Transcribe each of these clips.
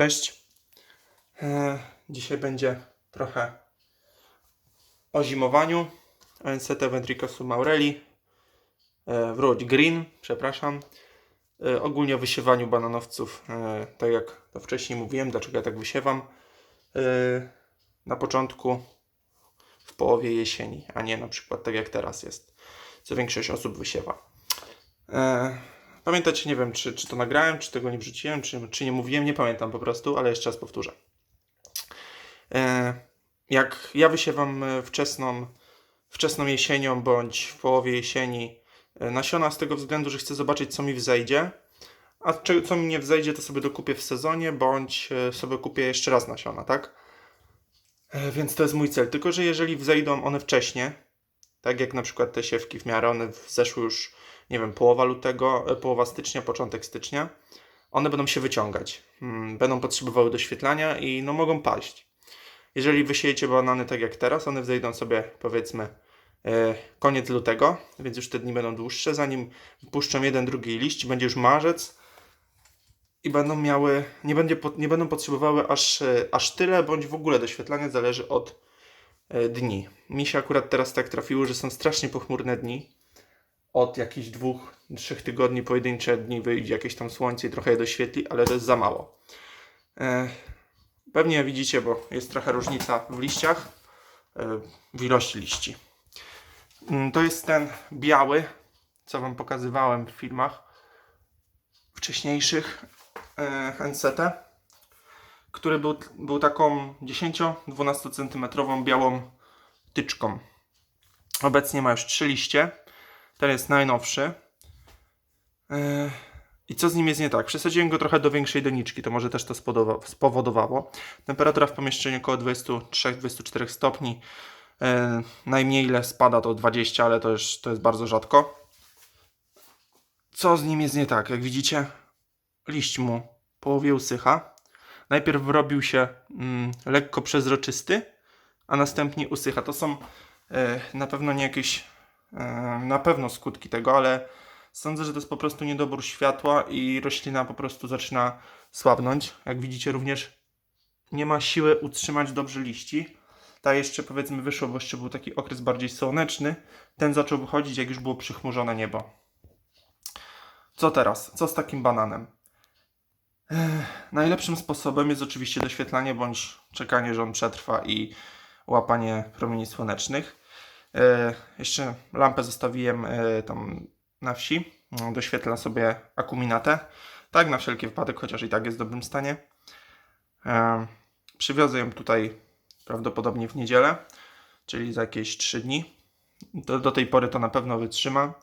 Cześć. E, Dzisiaj będzie trochę o zimowaniu. Ensete Ventricosu maureli. E, Wróć green, przepraszam. E, Ogólnie o wysiewaniu bananowców. Tak jak to wcześniej mówiłem, dlaczego ja tak wysiewam. Na początku w połowie jesieni, a nie na przykład tak jak teraz jest. Co większość osób wysiewa. Pamiętacie, nie wiem, czy, czy to nagrałem, czy tego nie wrzuciłem, czy, czy nie mówiłem, nie pamiętam po prostu, ale jeszcze raz powtórzę. E, jak ja wysiewam e, wczesną, wczesną jesienią bądź w połowie jesieni e, nasiona z tego względu, że chcę zobaczyć, co mi wzejdzie, a co mi nie wzejdzie, to sobie dokupię w sezonie, bądź sobie kupię jeszcze raz nasiona, tak? Więc to jest mój cel. Tylko, że jeżeli wzejdą one wcześnie, tak jak na przykład te siewki w miarę, one zeszły już nie wiem, połowa lutego, e, połowa stycznia, początek stycznia, one będą się wyciągać. Mm, Będą potrzebowały doświetlania i no mogą paść. Jeżeli wysiejecie banany tak jak teraz, one wzejdą sobie powiedzmy e, koniec lutego, więc już te dni będą dłuższe, zanim puszczą jeden, drugi liść, będzie już marzec i będą miały, nie, będzie, nie będą potrzebowały aż, e, aż tyle, bądź w ogóle doświetlania, zależy od dni. Mi się akurat teraz tak trafiło, że są strasznie pochmurne dni, od jakichś dwóch, trzech tygodni pojedyncze dni wyjdzie jakieś tam słońce i trochę je doświetli, ale to jest za mało. E, pewnie widzicie, bo jest trochę różnica w liściach, e, w ilości liści. Mm, To jest ten biały, co Wam pokazywałem w filmach wcześniejszych e, NCT, który był, był taką 10-12 cm białą tyczką. Obecnie ma już trzy liście. Ten jest najnowszy. Yy, I co z nim jest nie tak? Przesadziłem go trochę do większej doniczki, to może też to spowodowało. Temperatura w pomieszczeniu około 23-24 stopni. Yy, Najmniej ile spada to 20, ale to, już, to jest bardzo rzadko. Co z nim jest nie tak? Jak widzicie, liść mu połowie usycha. Najpierw robił się mm, lekko przezroczysty, a następnie usycha. To są yy, na pewno nie jakieś e, na pewno skutki tego, ale sądzę, że to jest po prostu niedobór światła i roślina po prostu zaczyna słabnąć. Jak widzicie, również nie ma siły utrzymać dobrze liści. Ta jeszcze powiedzmy wyszła, bo jeszcze był taki okres bardziej słoneczny. Ten zaczął wychodzić, jak już było przychmurzone niebo. Co teraz? Co z takim bananem? Ech, najlepszym sposobem jest oczywiście doświetlanie bądź czekanie, że on przetrwa i łapanie promieni słonecznych. E, jeszcze lampę zostawiłem e, tam na wsi. Doświetlam sobie akuminatę. Tak, na wszelki wypadek, chociaż i tak jest w dobrym stanie. E, przywiozę ją tutaj prawdopodobnie w niedzielę, czyli za jakieś 3 dni. Do, do tej pory to na pewno wytrzyma.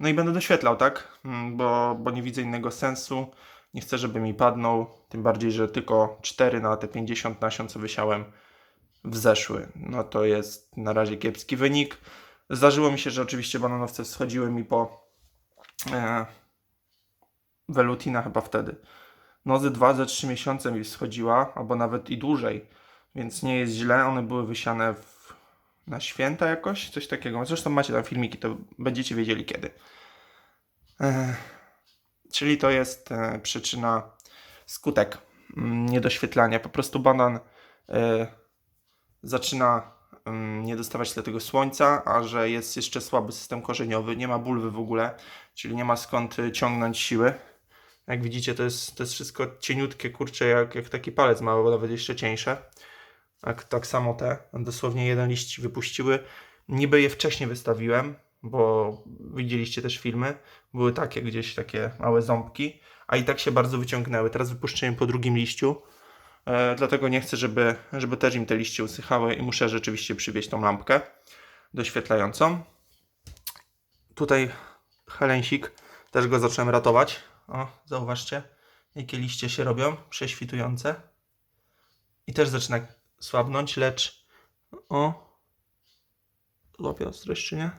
No i będę doświetlał, tak? Mm, Bo, bo nie widzę innego sensu. Nie chcę, żeby mi padnął. Tym bardziej, że tylko 4 na te 50 nasion, co wysiałem, wzeszły. No to jest na razie kiepski wynik. Zdarzyło mi się, że oczywiście bananowce schodziły mi po e, Velutina chyba wtedy. No ze 2 ze 3 miesiące mi schodziła, albo nawet i dłużej, więc nie jest źle. One były wysiane w, na święta jakoś, coś takiego. Zresztą macie tam filmiki, to będziecie wiedzieli kiedy. E, czyli to jest e, przyczyna, skutek mm, niedoświetlania. Po prostu banan e, zaczyna nie dostawać tego słońca, a że jest jeszcze słaby system korzeniowy, nie ma bulwy w ogóle, czyli nie ma skąd y, ciągnąć siły. Jak widzicie, to jest, to jest wszystko cieniutkie, kurcze, jak, jak taki palec mały, bo nawet jeszcze cieńsze. Tak, tak samo te, dosłownie jeden liść wypuściły. Niby je wcześniej wystawiłem, bo widzieliście też filmy, były takie gdzieś takie małe ząbki, a i tak się bardzo wyciągnęły. Teraz wypuszczę po drugim liściu, dlatego nie chcę, żeby, żeby też im te liście usychały i muszę rzeczywiście przywieźć tą lampkę doświetlającą. Tutaj helensik, też go zacząłem ratować. O, zauważcie, jakie liście się robią, prześwitujące. I też zaczyna słabnąć, lecz o, złapie ostrość czy nie?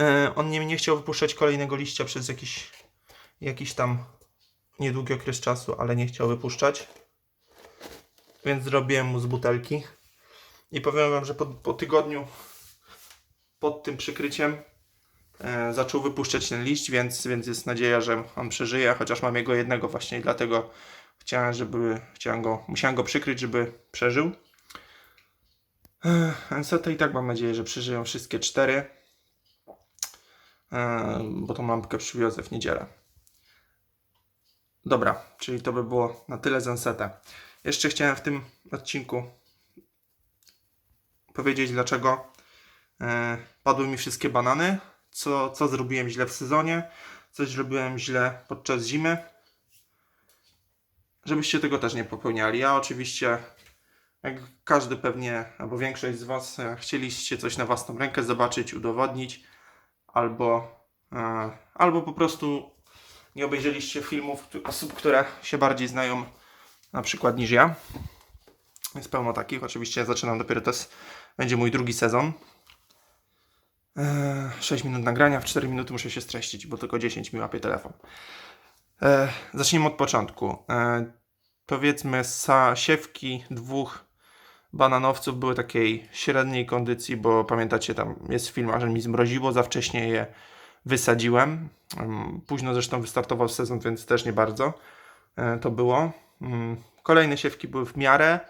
E, on nie, nie chciał wypuszczać kolejnego liścia przez jakiś, jakiś tam niedługi okres czasu, ale nie chciał wypuszczać. Więc zrobiłem mu z butelki. I powiem wam, że po, po tygodniu pod tym przykryciem e, zaczął wypuszczać ten liść, więc, więc jest nadzieja, że on przeżyje, chociaż mam jego jednego właśnie i dlatego chciałem, żeby, chciałem go, musiałem go przykryć, żeby przeżył. Enseta i tak mam nadzieję, że przeżyją wszystkie cztery, e, bo tą lampkę przywiozę w niedzielę. Dobra, czyli to by było na tyle z. Jeszcze chciałem w tym odcinku powiedzieć, dlaczego e, padły mi wszystkie banany, co, co zrobiłem źle w sezonie, coś zrobiłem źle podczas zimy, żebyście tego też nie popełniali. Ja oczywiście, jak każdy pewnie, albo większość z Was, e, chcieliście coś na własną rękę zobaczyć, udowodnić, albo, e, albo po prostu nie obejrzeliście filmów osób, które się bardziej znają na przykład niż ja. Jest pełno takich. Oczywiście zaczynam dopiero to będzie mój drugi sezon. Eee, 6 minut nagrania, w 4 minuty muszę się streścić, bo tylko 10 mi łapie telefon. Eee, zacznijmy od początku. Eee, powiedzmy, sa, siewki dwóch bananowców były takiej średniej kondycji, bo pamiętacie, tam jest film, że mi zmroziło, za wcześnie je wysadziłem. Em, Późno zresztą wystartował sezon, więc też nie bardzo e, to było. Mm, Kolejne siewki były w miarę.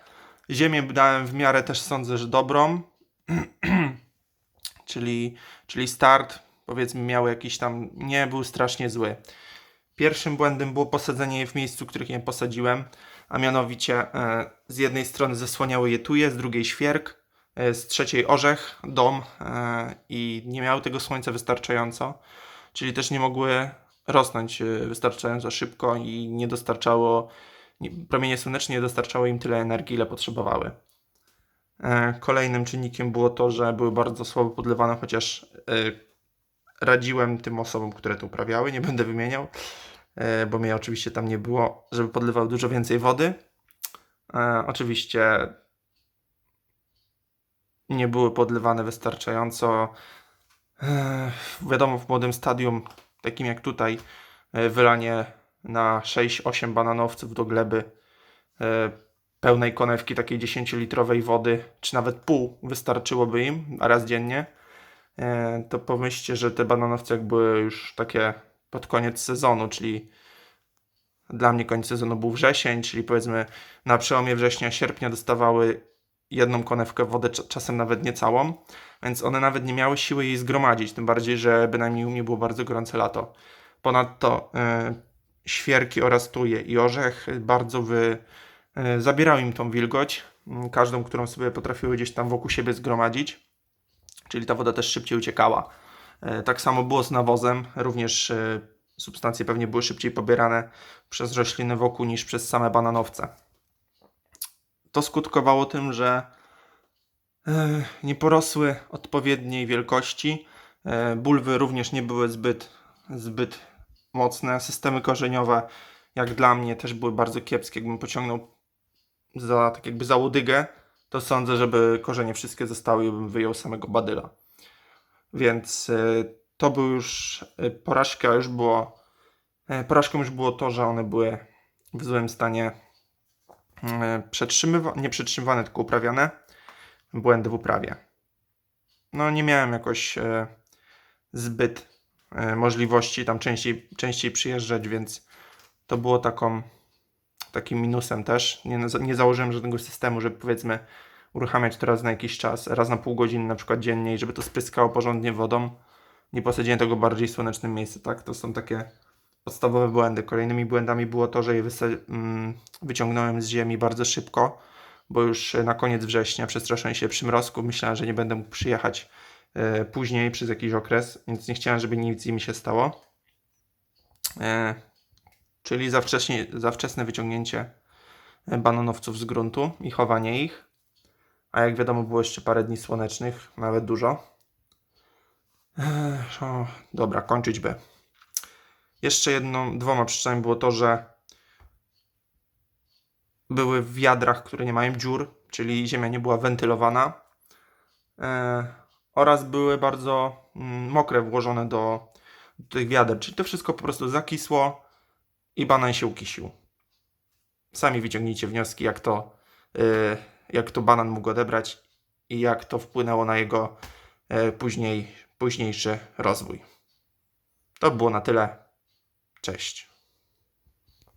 Ziemię dałem w miarę też sądzę, że dobrą. czyli, czyli start powiedzmy miał jakiś tam, nie był strasznie zły. Pierwszym błędem było posadzenie je w miejscu, których nie posadziłem, a mianowicie e, z jednej strony zasłaniały je tuje, z drugiej świerk, z trzeciej orzech, dom e, i nie miały tego słońca wystarczająco, czyli też nie mogły rosnąć e, wystarczająco szybko i nie dostarczało, nie, promienie słoneczne nie dostarczały im tyle energii, ile potrzebowały. E, Kolejnym czynnikiem było to, że były bardzo słabo podlewane, chociaż e, radziłem tym osobom, które to uprawiały, nie będę wymieniał, e, bo mnie oczywiście tam nie było, żeby podlewał dużo więcej wody. E, Oczywiście nie były podlewane wystarczająco. E, Wiadomo, w młodym stadium, takim jak tutaj, e, wylanie na 6-8 bananowców do gleby e, pełnej konewki takiej 10-litrowej wody, czy nawet pół wystarczyłoby im raz dziennie, to pomyślcie, że te bananowce jak były już takie pod koniec sezonu, czyli dla mnie koniec sezonu był wrzesień, czyli powiedzmy na przełomie września, sierpnia dostawały jedną konewkę wody, cza- czasem nawet nie całą, więc one nawet nie miały siły jej zgromadzić, tym bardziej, że bynajmniej u mnie było bardzo gorące lato. Ponadto e, świerki oraz tuje i orzech bardzo wy, e, zabierały im tą wilgoć, m, każdą, którą sobie potrafiły gdzieś tam wokół siebie zgromadzić, czyli ta woda też szybciej uciekała. E, tak samo było z nawozem, również e, substancje pewnie były szybciej pobierane przez rośliny wokół niż przez same bananowce. To skutkowało tym, że e, nie porosły odpowiedniej wielkości. E, Bulwy również nie były zbyt, zbyt mocne. Systemy korzeniowe, jak dla mnie, też były bardzo kiepskie. Jakbym pociągnął za, tak jakby za łodygę, to sądzę, żeby korzenie wszystkie zostały i bym wyjął samego badyla. Więc e, to był już porażka, już było porażką już było to, że one były w złym stanie e, przetrzymywa- nie przetrzymywane, tylko uprawiane. Błędy w uprawie. No nie miałem jakoś e, zbyt e, możliwości tam częściej, częściej przyjeżdżać, więc to było taką, takim minusem też. Nie, nie założyłem żadnego systemu, żeby powiedzmy uruchamiać to raz na jakiś czas, raz na pół godziny na przykład dziennie i żeby to spryskało porządnie wodą. Nie posadziłem tego bardziej słonecznym miejscu, tak? To są takie podstawowe błędy. Kolejnymi błędami było to, że je mm, wyciągnąłem z ziemi bardzo szybko, bo już na koniec września przestraszyłem się przymrozku. Myślałem, że nie będę mógł przyjechać e, później przez jakiś okres, więc nie chciałem, żeby nic mi się stało. E, czyli za, wcześnie, za wczesne wyciągnięcie e, bananowców z gruntu i chowanie ich. A jak wiadomo, było jeszcze parę dni słonecznych, nawet dużo. O, dobra, kończyć by. Jeszcze jedną, dwoma przyczynami było to, że były w wiadrach, które nie mają dziur, czyli ziemia nie była wentylowana. E, oraz były bardzo mm, mokre włożone do, do tych wiader, czyli to wszystko po prostu zakisło i banan się ukisił. Sami wyciągnijcie wnioski, jak to, y, jak to banan mógł odebrać i jak to wpłynęło na jego e, później, późniejszy rozwój. To było na tyle. Cześć.